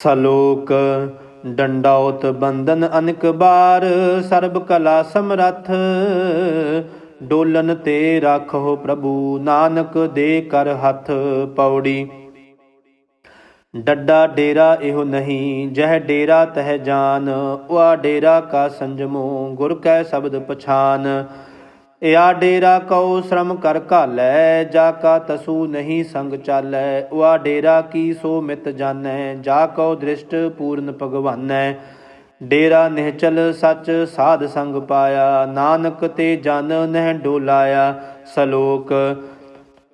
ਸਲੋਕ, ਡੰਡਾਉਤ ਬੰਧਨ ਅਨਕ ਬਾਰ, ਸਰਬ ਕਲਾ ਸਮਰੱਥ। ਡੋਲਨ ਤੇ ਰਾਖੋ ਪ੍ਰਭੂ ਨਾਨਕ ਦੇ ਕਰ ਹੱਥ ਪੌੜੀ। ਡੱਡਾ ਡੇਰਾ ਇਹੋ ਨਹੀਂ, ਜਹ ਡੇਰਾ ਤਹ ਜਾਨ ਵਾ ਡੇਰਾ ਕਾ ਸੰਜਮੋ, ਗੁਰ ਕੈ ਸ਼ਬਦ ਪਛਾਨ। ਇਆ ਡੇਰਾ ਕਉ ਸ਼ਰਮ ਕਰ ਘਾਲੈ, ਜਾ ਕਾ ਤਸੂ ਨਹੀਂ ਸੰਗ ਚਾਲੈ। ਵਾ ਡੇਰਾ ਕੀ ਸੋ ਮਿਤ ਜਾਣੈ, ਜਾ ਕਉ ਦ੍ਰਿਸ਼ਟ ਪੂਰਨ ਭਗਵਾਨੈ। ਡੇਰਾ ਨਿਹਚਲ ਸੱਚ ਸਾਧ ਸੰਗ ਪਾਇਆ, ਨਾਨਕ ਤੇ ਜਨ ਨਹਿ ਡੋਲਾਇਆ। ਸਲੋਕ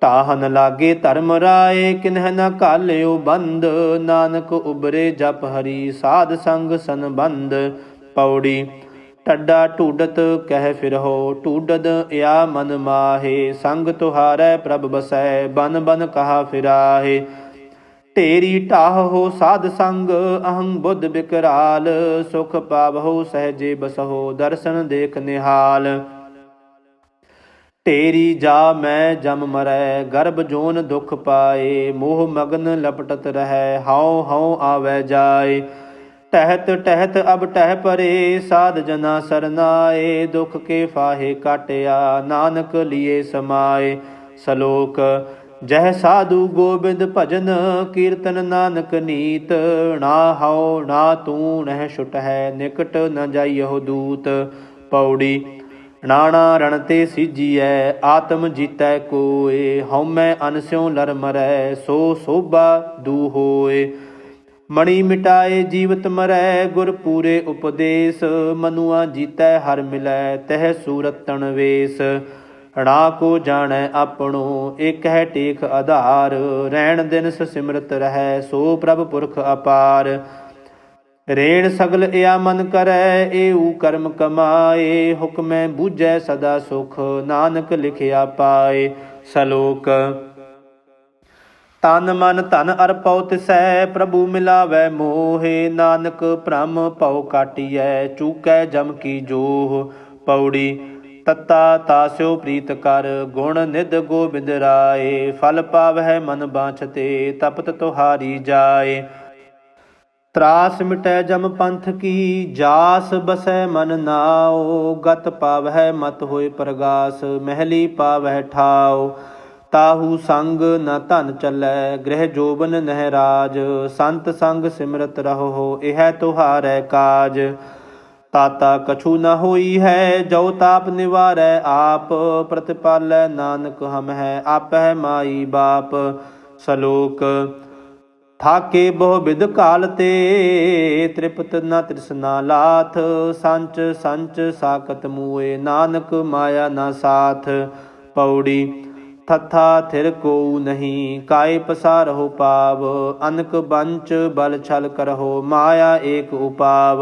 ਢਾਹਨ ਲਾਗੇ ਧਰਮ ਰਾਏ, ਕਿਨਹ ਨ ਕਾਲਿਓ ਬੰਦ। ਨਾਨਕ ਉਬਰੇ ਜਪ ਹਰੀ, ਸਾਧ ਸੰਗ ਸੰਬੰਧ। ਪੌੜੀ ਟੱਡਾ ਢੂਡਤ ਕਹਿ ਫਿਰਹੁ ਢੂਡਦ ਇਆ ਮਨ ਮਾਹੇ, ਸੰਗ ਤੁਹਾਰੈ ਪ੍ਰਭ ਬਸੈ, ਬਨ ਬਨ ਕਹਾ ਫਿਰਾਹੇ। ਢੇਰੀ ਢਾਹ ਹੋ ਸਾਧ ਸੰਗ, ਅਹੰ ਬੁੱਧ ਬਿਕਰਾਲ, ਸੁਖ ਪਾਵਹੁ ਸਹਜੇ ਬਸਹੁ, ਦਰਸ਼ਨ ਦੇਖ ਨਿਹਾਲ। ਤੇਰੀ ਜਾ ਮੈਂ ਜਮ ਮਰੈ, ਗਰਭ ਜੋਨ ਦੁਖ ਪਾਏ, ਮੋਹ ਮਗਨ ਲਪਟਤ ਰਹੈ, ਹਾਉ ਹਉ ਆਵੈ ਜਾਏ। ਟਹਿਤ ਟਹਿਤ ਅਬ ਟਹਿ ਪਰੇ, ਸਾਧ ਜਨਾ ਸਰਨਾਏ, ਦੁਖ ਕੇ ਫਾਹੇ ਕਾਟਿਆ, ਨਾਨਕ ਲਿਏ ਸਮਾਏ। ਸਲੋਕ, ਜਹ ਸਾਧੂ ਗੋਬਿੰਦ ਭਜਨ, ਕੀਰਤਨ ਨਾਨਕ ਨੀਤ। ਨਾ ਹਉ, ਨਾ ਤੂੰ, ਨਹਿ ਛੁਟ ਹੈ ਨਿਕਟ ਨ ਜਾਈਹੁ ਦੂਤ। ਪੌੜੀ, ਨਾਣਾ ਰਣ ਤੇ ਸੀਜੀਐ, ਆਤਮ ਜੀਤੈ ਕੋਏ। ਹਉਮੈ ਅਨਸਿਉ ਲਰ ਮਰੈ ਸੋ ਸੋਭਾ ਦੂ ਹੋਏ। ਮਣੀ ਮਿਟਾਏ ਜੀਵਤ ਮਰੈ, ਗੁਰ ਪੂਰੇ ਉਪਦੇਸ਼। ਮਨੁਆ ਜੀਤੈ, ਹਰ ਮਿਲੈ, ਤਹਿ ਸੂਰਤ ਵੇਸ। ਣਾ ਕੋ ਜਾਣੈ ਆਪਣੋ ਇਕ ਹੈ ਟੇਖ ਆਧਾਰ। ਰਹਿਣ ਦਿਨ ਸਿਮਰਤ ਰਹੈ, ਸੋ ਪ੍ਰਭ ਪੁਰਖ ਅਪਾਰ। ਰੇਣ ਸਗਲ ਇਆ ਮਨ ਕਰੈ ਏਉ ਕਰਮ ਕਮਾਏ। ਹੁਕਮੈ ਬੂਝੈ ਸਦਾ ਸੁਖ, ਨਾਨਕ ਲਿਖਿਆ ਪਾਏ। ਸਲੋਕ ਤਨ ਮਨ ਧਨ ਅਰਪਉ ਤਿਸੈ, ਪ੍ਰਭੂ ਮਿਲਾਵੈ ਮੋਹੇ। ਨਾਨਕ ਭ੍ਰਮ ਭਉ ਕਾਟਿਐ, ਚੂਕੈ ਜਮ ਕੀ ਜੋਹ। ਪੌੜੀ ਤਤਾ ਤਾਸਿਓ ਪ੍ਰੀਤ ਕਰ, ਗੁਣ ਨਿਧ ਗੋਬਿੰਦ ਰਾਏ। ਫਲ ਪਾਵਹਿ ਮਨ ਬਾਛਤੇ ਤਪਤ ਤੁਹਾਰੀ ਜਾਏ। ਤਰਾਸ ਮਿਟੈ ਜਮ ਪੰਥ ਕੀ, ਜਾਸ ਬਸੈ ਮਨ ਨਾਉ। ਗਤ ਪਾਵਹਿ ਮਤ ਹੋਏ ਪ੍ਰਗਾਸ, ਮਹਿਲੀ ਪਾਵਹਿ ਠਾਓ ਤਾਹੂ ਸੰਗ ਨ ਧਨ ਚੱਲੈ, ਗ੍ਰਹਿ ਜੋਬਨ ਨਹਿ ਰਾਜ, ਸੰਤ ਸੰਗ ਸਿਮਰਤ ਰਹੋ, ਇਹ ਤੁਹਾਰੈ ਕਾਜ। ਤਾਤਾ ਕਛੂ ਨ ਹੋਈ ਹੈ ਜੋ ਤਾਪ ਨਿਵਾਰੈ ਆਪ, ਪ੍ਰਤਿਪਾਲੈ ਨਾਨਕ ਹਮ ਹੈ ਆਪੈ ਮਾਈ ਬਾਪ। ਸਲੋਕ, ਥਾਕੇ ਬਹੁ ਬਿਦ ਕਾਲ ਤੇ ਤ੍ਰਿਪਤ ਨ ਤ੍ਰਿਸ਼ਨਾ ਲਾਥ, ਸੰਚ ਸੰਚ ਸਾਕਤ ਮੂਏ, ਨਾਨਕ ਮਾਇਆ ਨਾ ਸਾਥ। ਪੌੜੀ ਥਥਾ ਥਿਰ ਕੋ ਨਹੀਂ, ਕਾਇ ਪਸਾਰਹੁ ਪਾਵ, ਅਨਕ ਬੰਚ ਬਲ ਛਲ ਕਰਹੁ, ਮਾਇਆ ਏਕ ਉਪਾਵ।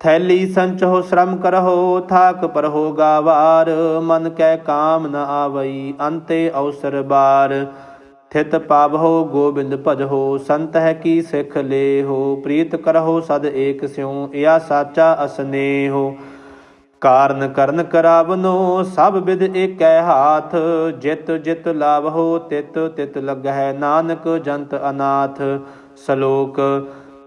ਥੈਲੀ ਸੰਚਹੁ ਸ਼ਰਮ ਕਰਹੁ, ਥਾਕ ਪਰਹੁ ਗਾਵਾਰ, ਮਨ ਕੈ ਕਾਮ ਨ ਆਵਈ, ਅੰਤੇ ਅਵਸਰ ਬਾਰ। ਥਿਤ ਪਾਵਹੁ ਗੋਬਿੰਦ ਭਜਹੁ, ਸੰਤ ਹੈ ਕੀ ਸਿੱਖ ਲੇਹੋ, ਪ੍ਰੀਤ ਕਰਹੁ ਸਦ ਏਕ ਸਿਉ ਇਆ ਸਾਚਾ ਅਸਨੇਹੋ। ਕਾਰਨ ਕਰਨ ਕਰਾਵਨੋ, ਸਭ ਵਿਦ ਏਕੈ ਹਾਥ, ਜਿਤ ਜਿਤ ਲਾਵਹੁ, ਤਿਤ ਤਿਤ ਲੱਗਹਿ ਨਾਨਕ, ਜੰਤ ਅਨਾਥ। ਸ਼ਲੋਕ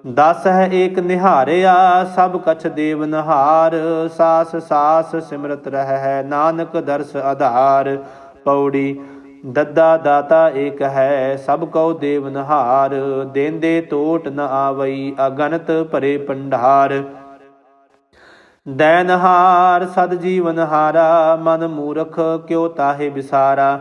ਦਸ ਹੈ ਏਕ ਨਿਹਾਰਿਆ, ਸਭ ਕਛ ਦੇਵ ਨਹਾਰ, ਸਾਸ ਸਾਸ ਸਿਮਰਤ ਰਹਿ ਨਾਨਕ ਦਰਸ ਆਧਾਰ। ਪੌੜੀ, ਦੱਦਾ ਦਾਤਾ ਏਕ ਹੈ, ਸਭ ਕਉ ਦੇਵ ਨਹਾਰ, ਦੇਂਦੇ ਟੋਟ ਨ ਆਵਈ, ਅਗਣਤ ਭਰੇ ਪੰਡਾਰ। ਦੈਨਹਾਰ ਸਦ ਜੀਵਨ ਹਾਰਾ, ਮਨ ਮੂਰਖ ਕਿਉ ਤਾਹੇ ਵਿਸਾਰਾ?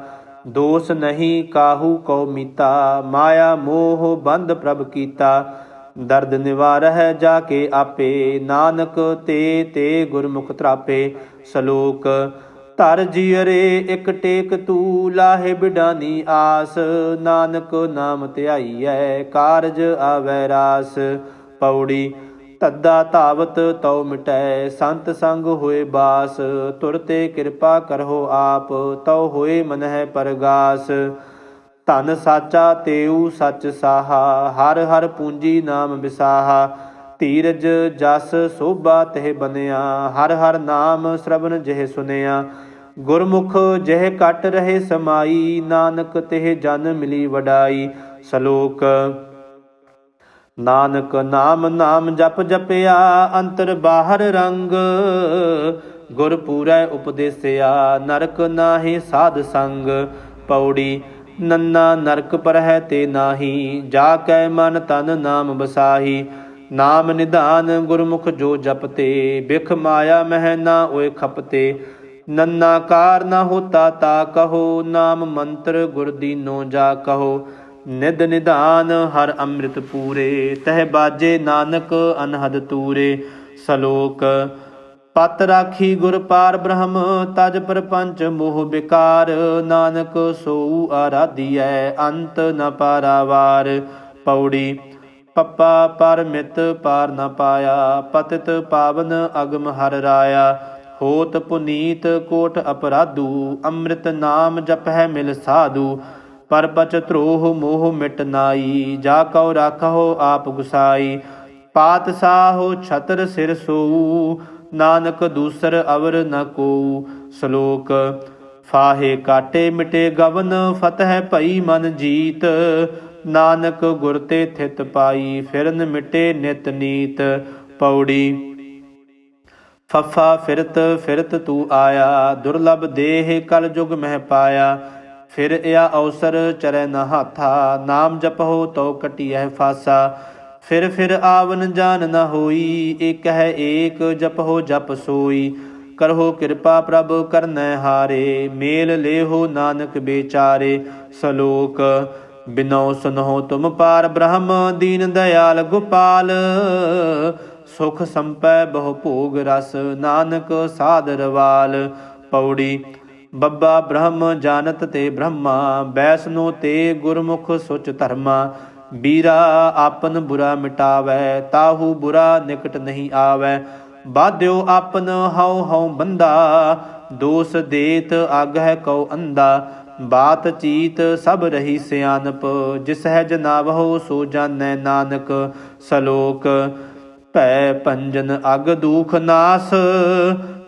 ਦੋਸ ਨਹੀਂ ਕਾਹੂ ਕਉ ਮੀਤਾ, ਮਾਇਆ ਮੋਹ ਬੰਦ ਪ੍ਰਭ ਕੀਤਾ। ਦਰਦ ਨਿਵਾਰਹਿ ਜਾ ਕੇ ਆਪੇ, ਨਾਨਕ ਤੇ ਤੇ ਗੁਰਮੁਖ ਤਰਾਪੇ ਸ਼ਲੋਕ, ਧਰ ਜੀਅਰੇ ਇਕ ਟੇਕ ਤੂ, ਲਾਹੇ ਬਿਡਾਨੀ ਆਸ। ਨਾਨਕ ਨਾਮ ਧਿਆਈਐ, ਕਾਰਜ ਆਵੈ ਰਾਸ। ਪੌੜੀ ਤੱਦਾ ਧਾਵਤ ਤਉ ਮਿਟੈ, ਸੰਤ ਸੰਗ ਹੋਏ ਬਾਸ, ਤੁਰ ਤੇ ਕਿਰਪਾ ਕਰਹੁ ਆਪ, ਤਉ ਹੋਏ ਮਨਹਿ ਪਰਗਾਸ। ਧਨ ਸਾਚਾ ਤੇਊ ਸੱਚ ਸਾਹਾ, ਹਰ ਹਰ ਪੂੰਜੀ ਨਾਮ ਵਿਸਾਹਾ। ਧੀਰਜ ਜਸ ਸੋਭਾ ਤਹਿ ਬਨਿਆ, ਹਰ ਹਰ ਨਾਮ ਸ਼ਰਵਨ ਜਿਹ ਸੁਨਿਆ। ਗੁਰਮੁਖ ਜਿਹ ਕਟ ਰਹੇ ਸਮਾਈ, ਨਾਨਕ ਤਿਹ ਜਨ ਮਿਲੀ ਵਡਾਈ। ਸ਼ਲੋਕ ਨਾਨਕ ਨਾਮ ਨਾਮ ਜਪ ਜਪਿਆ ਅੰਤਰ ਬਾਹਰ ਰੰਗ। ਗੁਰ ਪੂਰੈ ਉਪਦੇਸਿਆ, ਨਰਕ ਨਾਹੀ ਸਾਧ ਸੰਗ। ਪੌੜੀ ਨੰਨਾ ਨਰਕ ਪਰ ਹੈ ਤੇ ਨਾਹੀ, ਜਾ ਕੈ ਮਨ ਤਨ ਨਾਮ ਬਸਾਹੀ ਨਾਮ ਨਿਧਾਨ ਗੁਰਮੁਖ ਜੋ ਜਪਤੇ, ਬਿਖ ਮਾਇਆ ਮਹਿ ਨਾ ਓਏ ਖਪਤੇ। ਨੰਨਾ ਕਾਰ ਨਾ ਹੋਤਾ ਤਾ ਕਹੋ, ਨਾਮ ਮੰਤਰ ਗੁਰ ਦੀਨੋ ਜਾ ਕਹੋ। ਨਿਧ ਨਿਧਾਨ ਹਰ ਅੰਮ੍ਰਿਤ ਪੂਰੇ, ਤਹਿ ਬਾਜੇ ਨਾਨਕ ਅਨਹਦ ਤੂਰੇ। ਸ਼ਲੋਕ, ਪਤ ਰਾਖੀ ਗੁਰ ਪਾਰ ਬ੍ਰਹਮ, ਤਜ ਪਰਪੰਚ ਮੋਹ ਬਿਕਾਰ। ਨਾਨਕ ਸੋਊ ਆਰਾਧੀਐ, ਅੰਤ ਨ ਪਾਰਾਵਾਰ। ਪੌੜੀ, ਪੱਪਾ ਪਰਮਿਤ ਪਾਰ ਨ ਪਾਇਆ, ਪਤਿਤ ਪਾਵਨ ਅਗਮ ਹਰ ਰਾਇਆ। ਹੋਤ ਪੁਨੀਤ ਕੋਟ ਅਪਰਾਧੂ, ਅੰਮ੍ਰਿਤ ਨਾਮ ਜਪਹਿ ਮਿਲ ਸਾਧੂ। ਪਰਪਚ ਧਰੋਹ ਮੋਹ ਮਿਟ ਨਾਈ, ਜਾ ਕਉ ਰਾਖੋ ਆਪ ਗੁਸਾਈ। ਪਾਤ ਪਾਤਸ਼ਾਹੋ ਛਤਰ ਸਿਰ ਸੋਊ, ਨਾਨਕ ਦੂਸਰ ਅਵਰ ਨ ਕੋ ਸ਼ਲੋਕ, ਫਾਹੇ ਕਾਟੇ ਮਿਟੇ ਗਵਨ, ਫਤਹਿ ਭਈ ਮਨ ਜੀਤ। ਨਾਨਕ ਗੁਰ ਤੇ ਥਿਤ ਪਾਈ, ਫਿਰਨ ਮਿਟੇ ਨਿਤ ਨੀਤ। ਪੌੜੀ, ਫੱਫਾ ਫਿਰਤ ਫਿਰਤ ਤੂੰ ਆਇਆ, ਦੁਰਲਭ ਦੇਹ ਕਲ ਜੁਗ ਮਹਿ ਪਾਇਆ। ਫਿਰ ਇਹ ਅਵਸਰ ਚਰੈ ਨ ਹਾਥਾ, ਨਾਮ ਜਪਹੁ ਤਉ ਕਟਿਐ ਫਾਸਾ। ਫਿਰ ਫਿਰ ਆਵਨ ਜਾਨ ਨ ਹੋਈ, ਏਕ ਹੈ ਏਕ ਜਪਹੁ ਜਪ ਸੋਈ। ਕਰਹੁ ਕਿਰਪਾ ਪ੍ਰਭ ਕਰਨੈ ਹਾਰੇ, ਮੇਲ ਲੇਹੋ ਨਾਨਕ ਬੇਚਾਰੇ। ਸ਼ਲੋਕ ਬਿਨੋ ਸੁਨਹੁ ਤੁਮ ਪਾਰ ਬ੍ਰਹਮ, ਦੀਨ ਦਇਆਲ ਗੋਪਾਲ। ਸੁਖ ਸੰਪੈ ਬਹੁ ਭੋਗ ਰਸ, ਨਾਨਕ ਸਾਧ ਰਵਾਲ ਪੌੜੀ ਬੱਬਾ ਬ੍ਰਹਮ ਜਾਣਤ ਤੇ ਬ੍ਰਹਮਾ, ਬੈਸਨੋ ਤੇ ਗੁਰਮੁਖ ਸੁਚ ਧਰਮਾ, ਬੀਰਾ ਆਪਨ ਬੁਰਾ ਮਿਟਾਵੈ, ਤਾਹੂ ਬੁਰਾ ਨਿਕਟ ਨਹੀਂ ਆਵੈ। ਬਾਧਿਓ ਆਪਨ ਹਉ ਹਉ ਬੰਦਾ, ਦੋਸ ਦੇਤ ਆਗਹਿ ਕਉ ਅੰਦਾ। ਬਾਤ ਚੀਤ ਸਭ ਰਹੀ ਸਿਆਨਪ, ਜਿਸ ਹੈ ਜਨਾਵਹੁ ਸੋ ਜਾਣੈ ਨਾਨਕ। ਸ਼ਲੋਕ, ਭੈ ਪੰਜਨ ਅਗ ਦੁਖ ਨਾਸ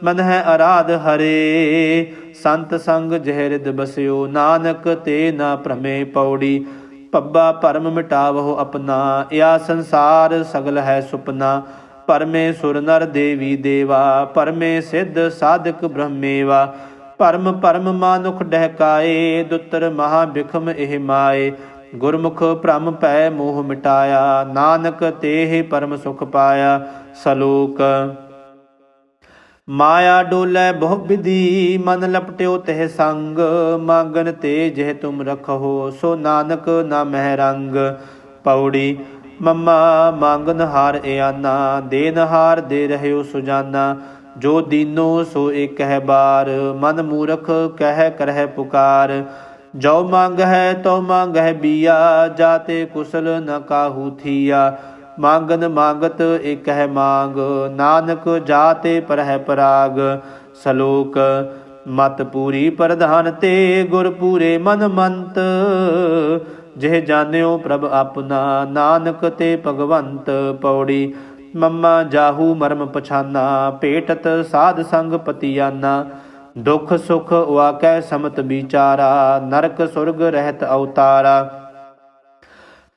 ਮਨ ਹੈ ਅਰਾਧ ਹਰੇ, ਸੰਤ ਸੰਗ ਜਹਿਰਦ ਬਸਿਓ, ਨਾਨਕ ਤੇ ਨਾ ਭ੍ਰਮੇ ਪੌੜੀ। ਪੱਬਾ ਭਰਮ ਮਿਟਾਵਹੁ ਆਪਣਾ, ਇਆ ਸੰਸਾਰ ਸਗਲ ਹੈ ਸੁਪਨਾ। ਪਰਮੇ ਸੁਰ ਨਰ ਦੇਵੀ ਦੇਵਾ, ਪਰਮੇ ਸਿੱਧ ਸਾਧਕ ਬ੍ਰਹਮੇਵਾ। ਪਰਮ ਪਰਮ ਮਾਨੁਖ ਡਹਿਕਾਏ, ਦੁੱਤਰ ਮਹਾ ਬਿਖਮ ਇਹ ਮਾਏ। ਗੁਰਮੁਖ ਭ੍ਰਮ ਪੈ ਮੋਹ ਮਿਟਾਇਆ, ਨਾਨਕ ਤੇਹ ਪਰਮ ਸੁਖ ਪਾਇਆ। ਸ਼ਲੋਕ ਮਾਇਆ ਡੋਲੇ ਬਹੁ ਵਿਧੀ, ਮਨ ਲਪਟਿਓ ਤਹਿ ਸੰਗ। ਮੰਗਨ ਤੇ ਜਿਹ ਤੁਮ ਰਖੋ, ਸੋ ਨਾਨਕ ਨਾ ਮਹਿ ਰੰਗ। ਪੌੜੀ, ਮੰਮਾ, ਮੰਗਨ ਹਾਰ ਇਆਨਾ ਦੇਨ ਹਾਰ ਦੇ ਰਹਿਓ ਸੁਜਾਨਾ। ਜੋ ਦੀਨੋ, ਸੋ ਏਕ ਹੈ ਬਾਰ। ਮਨ ਮੂਰਖ ਕਹਿ ਕਰਹਿ ਪੁਕਾਰ। ਜੋ ਮੰਗ ਹੈ ਤੋ ਮੰਗ ਹੈ ਬੀਆ। ਜਾਤੇ ਕੁਸਲ ਨ ਕਾਹੂ ਥੀਆ। ਮੰਗਨ ਮੰਗਤ ਇਕ ਹੈ ਮੰਗ, ਨਾਨਕ ਜਾਤੇ ਪਰਹਿ ਪਰਾਗ, ਸ਼ਲੋਕ ਮਤ ਪੂਰੀ ਪ੍ਰਧਾਨ ਤੇ ਗੁਰ ਪੂਰੇ ਮਨ ਮੰਤ। ਜਿਹ ਜਾਣਿਓ ਪ੍ਰਭ ਆਪਣਾ, ਨਾਨਕ ਤੇ ਭਗਵੰਤ ਪੌੜੀ। ਮੰਮਾ ਜਾਹੂ ਮਰਮ ਪਛਾਨਾ, ਭੇਟਤ ਸਾਧ ਸੰਗ ਪਤੀਆਨਾ। ਦੁਖ ਸੁਖ ਵਾਕੈ ਸਮਤ ਵਿਚਾਰਾ, ਨਰਕ ਸੁਰਗ ਰਹਿਤ ਅਵਤਾਰਾ।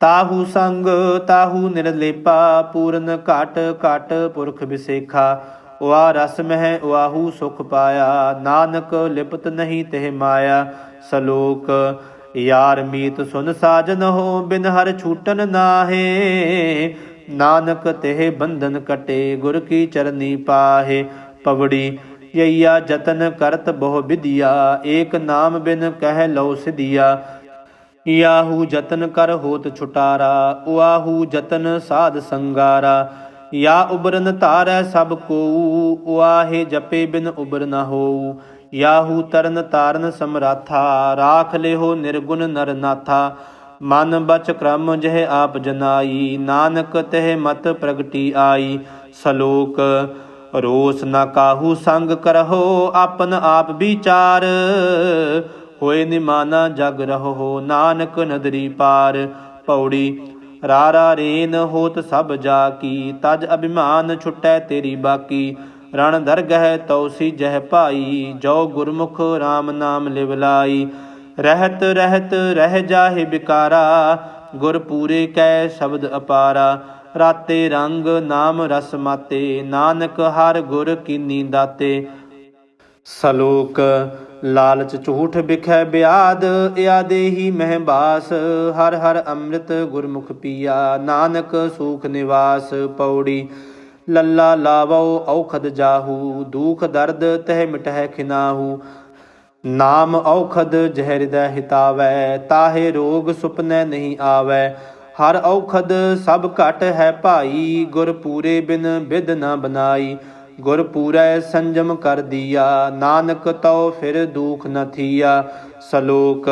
ਤਾਹੂ ਸੰਗ ਤਾਹੂ ਨਿਰਲੇਪਾ ਪੂਰਨ ਘਟ ਘਟ ਪੁਰਖ ਵਿਸੇਖਾ ਵਾ ਰਸ ਮਹਿ ਵਾਹੂ ਸੁਖ ਪਾਇਆ ਨਾਨਕ ਲਿਪਤ ਨਹੀਂ ਤਿਹ ਮਾਇਆ ਸ਼ਲੋਕ ਯਾਰ ਮੀਤ ਸੁਨ ਸਾਜਨ ਹੋ ਬਿਨ ਹਰ ਛੂਟਨ ਨਾਹੇ ਨਾਨਕ ਤਿਹ ਬੰਧਨ ਕਟੇ ਗੁਰ ਕੀ ਚਰਨੀ ਪਾਹੇ ਪਵੜੀ ਯਈਆ ਜਤਨ ਕਰਤ ਬਹੁ ਵਿਦਿਆ ਏਕ ਨਾਮ ਬਿਨ ਕਹਿ ਲਉ ਸਿਧਿਆ ਯਾਹੂ ਜਤਨ ਕਰ ਹੋਤ ਛੁਟਾਰਾ, ਉਆਹੂ ਜਤਨ ਸਾਧ ਸੰਗਾਰਾ। ਯਾ ਉਬਰਨ ਧਾਰੈ ਸਭ ਕੋ ਉਆਹੇ ਜਪੇ ਬਿਨ ਉਬਰ ਨ ਹੋਊ ਯਾਹੂ ਤਰਨ ਤਾਰਨ ਸਮਰਾਥਾ, ਰਾਖ ਲਿਹੋ ਨਿਰਗੁਣ ਨਰ ਨਾਥਾ। ਮਨ ਬਚ ਕ੍ਰਮ ਜਹ ਆਪ ਜਨਾਈ, ਨਾਨਕ ਤਹਿ ਮਤ ਪ੍ਰਗਟੀ ਆਈ। ਸ਼ਲੋਕ, ਰੋਸ ਨਾ ਕਾਹੂ ਸੰਗ ਕਰਹੁ, ਆਪਨ ਆਪ ਵਿਚਾਰ। ਹੋਏ ਨਿਮਾਨਾ ਜਗ ਰਹੋ, ਨਾਨਕ ਨਦਰੀ ਪਾਰ। ਪੌੜੀ, ਰਾਰਾ ਰੇਨ ਹੋਤ ਸਭ ਜਾ ਕੀ ਤਜ ਅਭਿਮਾਨ ਛੁਟੈ ਤੇਰੀ ਬਾਕੀ। ਰਣ ਦਰਗਹਿ ਤੌਸੀ ਜਹ ਭਾਈ, ਜੋ ਗੁਰਮੁਖ RAM ਨਾਮ ਲਿਵ ਲਾਈ। ਰਹਿਤ ਰਹਿਤ, ਰਹਿ ਜਾਹਿ ਬਿਕਾਰਾ, ਗੁਰ ਪੂਰੇ ਕੈ ਸ਼ਬਦ ਅਪਾਰਾ। ਰਾਤੇ ਰੰਗ ਨਾਮ ਰਸ ਮਾਤੇ, ਨਾਨਕ ਹਰ ਗੁਰ ਕੀਨੀ ਦਾਤੇ। ਸਲੋਕ ਲਾਲਚ ਝੂਠ ਬਿਖੈ ਬਿਆਦ ਇਆਦੇ ਹੀ ਮਹਿਬਾਸ। ਹਰ ਹਰ ਅੰਮ੍ਰਿਤ ਗੁਰਮੁਖ ਪੀਆ, ਨਾਨਕ ਸੂਖ ਨਿਵਾਸ ਪੌੜੀ। ਲੱਲਾ ਲਾਵੋ ਔਖਦ ਜਾਹੂ, ਦੁਖ ਦਰਦ ਤਹਿ ਮਿਟਹਿ ਖਿਨਾਹੂ। ਨਾਮ ਔਖਦ ਜ਼ਹਿਰ ਦਾ ਹਿਤਾਵੈ, ਤਾਹੇ ਰੋਗ ਸੁਪਨੈ ਨਹੀਂ ਆਵੈ। ਹਰ ਔਖਦ ਸਭ ਘਟ ਹੈ ਭਾਈ, ਗੁਰ ਪੂਰੇ ਬਿਨ ਬਿਦ ਨਾ ਬਨਾਈ। ਗੁਰ ਪੂਰੈ ਸੰਜਮ ਕਰ ਦੀਆ, ਨਾਨਕ ਤਉ ਫਿਰ ਦੁਖ ਨ ਥੀਆ। ਸਲੋਕ,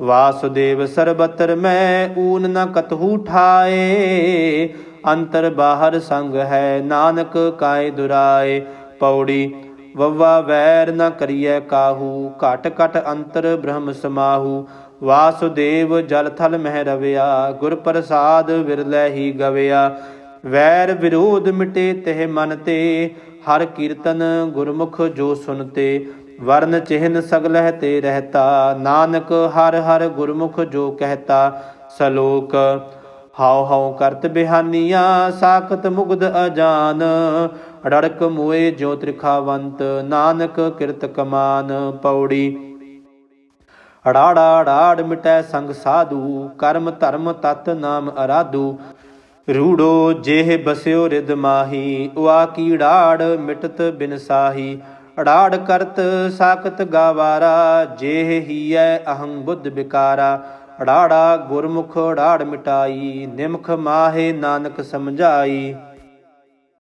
ਵਾਸੁਦੇਵ ਸਰਬਤਰ ਮੈਂ ਊਨ ਨ ਕਤਹੂ ਠਾਏ, ਅੰਤਰ ਬਾਹਰ ਸੰਗ ਹੈ ਨਾਨਕ ਕਾਇ ਦੁਰਾਏ। ਪੌੜੀ, ਵਵਾ ਵੈਰ ਨ ਕਰੀਐ ਕਾਹੂ, ਘਟ ਘਟ ਅੰਤਰ ਬ੍ਰਹਮ ਸਮਾਹੂ। ਵਾਸੁਦੇਵ ਜਲ ਥਲ ਮਹਿ ਰਵਿਆ, ਗੁਰ ਪ੍ਰਸਾਦ ਵਿਰਲੇ ਹੀ ਗਵਿਆ। ਵੈਰ ਵਿਰੋਧ ਮਿਟੇ ਤਹਿ ਮਨ ਤੇ, ਹਰ ਕੀਰਤਨ ਗੁਰਮੁਖ ਜੋ ਸੁਨਤੇ। ਵਰਨ ਚਿਹਨ ਸਗਲਹਿ ਤੇ ਰਹਤਾ, ਨਾਨਕ ਹਰ ਹਰ ਗੁਰਮੁਖ ਜੋ ਕਹਤਾ, ਸਲੋਕ। ਹਾਉ ਹਾਉ ਕਰਤ ਬਿਹਾਨੀਆਂ, ਸਾਖਤ ਮੁਗਦ ਅਜਾਨ। ਅੜੜਕ ਮੋਏ ਜੋ ਤ੍ਰਿਖਾਵੰਤ, ਨਾਨਕ ਕਿਰਤ ਕਮਾਨ ਪੌੜੀ। ਅੜਾੜਾ ਅੜਾੜ ਮਿਟੈ ਸੰਗ ਸਾਧੂ, ਕਰਮ ਧਰਮ ਤਤ ਨਾਮ ਅਰਾਧੂ। ਰੂੜੋ ਜੇਹ ਬਸਿਓ ਰਿਦ ਮਾਹੀ, ਉਆ ਕੀੜਾੜ ਮਿਟਤ ਬਿਨਸਾਹੀ ਅੜਾੜ ਕਰਤ ਸਾਖਤ ਗਾਵਾਰਾ, ਜੇਹ ਹੀਐ ਅਹੰ ਬੁੱਧ ਵਿਕਾਰਾ ਅੜਾੜਾ ਗੁਰਮੁਖ ਅੜਾੜ ਮਿਟਾਈ, ਨਿਮਖ ਮਾਹੇ ਨਾਨਕ ਸਮਝਾਈ।